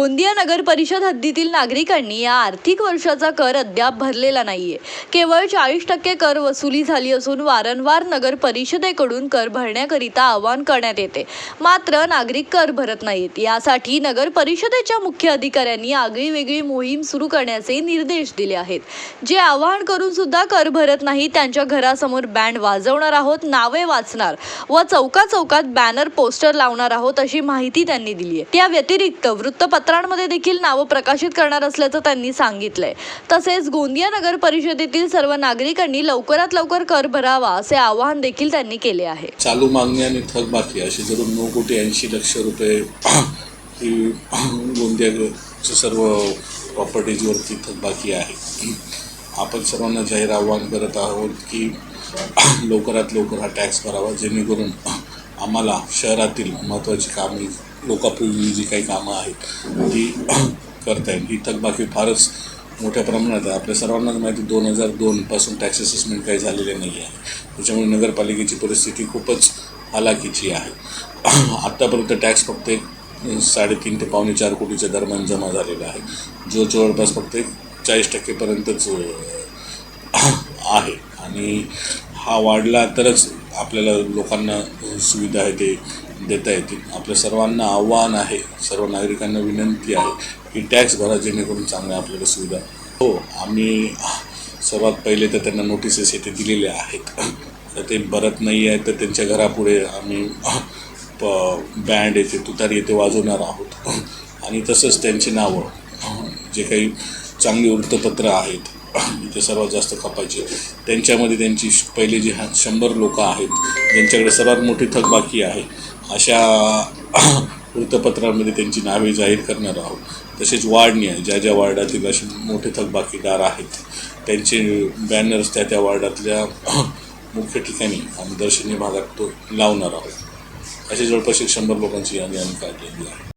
गोंदिया नगर परिषद हद्दीतील नागरिकांनी या आर्थिक वर्षाचा कर अद्याप भरलेला नाहीये. केवळ चाळीस टक्के कर वसुली झाली असून वारंवार नगर परिषदेकडून कर भरण्याकरिता आवाहन करण्यात येते. मात्र नागरिक कर भरत नाहीत. यासाठी नगर परिषदेच्या मुख्य अधिकाऱ्यांनी आगळी वेगळी मोहीम सुरू करण्याचे निर्देश दिले आहेत. जे आवाहन करून सुद्धा कर भरत नाही त्यांच्या घरासमोर बँड वाजवणार आहोत नावे वाचणार व चौका चौकात बॅनर पोस्टर लावणार आहोत अशी माहिती त्यांनी दिली आहे त्या व्यतिरिक्त वृत्तपत्र पत्रांमध्ये देखील नावं प्रकाशित करणार असल्याचं त्यांनी सांगितलंय. तसेच गोंदिया नगर परिषदेतील सर्व नागरिकांनी लवकरात लवकर कर भरावा असे आवाहन देखील त्यांनी केले आहे. चालू मागणी आणि थकबाकी अशी धरून नऊ कोटी ऐंशी लक्ष रुपये ही गोंदियाच्या सर्व प्रॉपर्टीजवरती थकबाकी आहे. आपण सर्वांना जाहीर आव्हान करत आहोत की लवकरात लवकर हा टॅक्स भरावा जेणेकरून आम्हाला शहरातील महत्त्वाची कामे लोकांपूर्वी जी काही कामं आहेत ती करता येईल. ही थकबाकी फारच मोठ्या प्रमाणात आहे. आपल्या सर्वांनाच माहिती दोन हजार दोनपासून टॅक्स असेसमेंट काही झालेले नाही आहे त्याच्यामुळे नगरपालिकेची परिस्थिती खूपच हालाकीची आहे. आत्तापर्यंत टॅक्स फक्त एक साडेतीन ते पावणे चार कोटीच्या दरम्यान जमा झालेला आहे. जो जवळपास फक्त एक चाळीस टक्केपर्यंतच आहे. आणि हा वाढला तरच आपल्याला लोकांना सुविधा आहे ते देता येतील. आपल्या सर्वांना आव्हान आहे सर्व नागरिकांना विनंती आहे की टॅक्स भरा जेणेकरून चांगल्या आपल्याला सुविधा. हो आम्ही सर्वात पहिले तर त्यांना नोटिसेस येथे दिलेल्या आहेत. तर ते भरत नाही आहे तर त्यांच्या घरापुढे आम्ही प बँड येते तुतारी येथे वाजवणार आहोत. आणि तसंच त्यांची नावं जे काही चांगली वृत्तपत्र आहेत इथे सर्वात जास्त खपायचे. त्यांच्यामध्ये त्यांची पहिले जी हा शंभर लोक आहेत ज्यांच्याकडे सर्वात मोठी थकबाकी आहे अशा वृत्तपत्रांमध्ये त्यांची नावे जाहीर करणार आहोत. तसेच वार्डनी आहे ज्या ज्या वार्डातील असे मोठे थकबाकीदार आहेत त्यांचे बॅनर्स त्या त्या वार्डातल्या मुख्य ठिकाणी आम्ही दर्शनीय भागात तो लावणार आहोत. असे जवळपास एक शंभर लोकांची यादी आम्ही काढलेली आहे.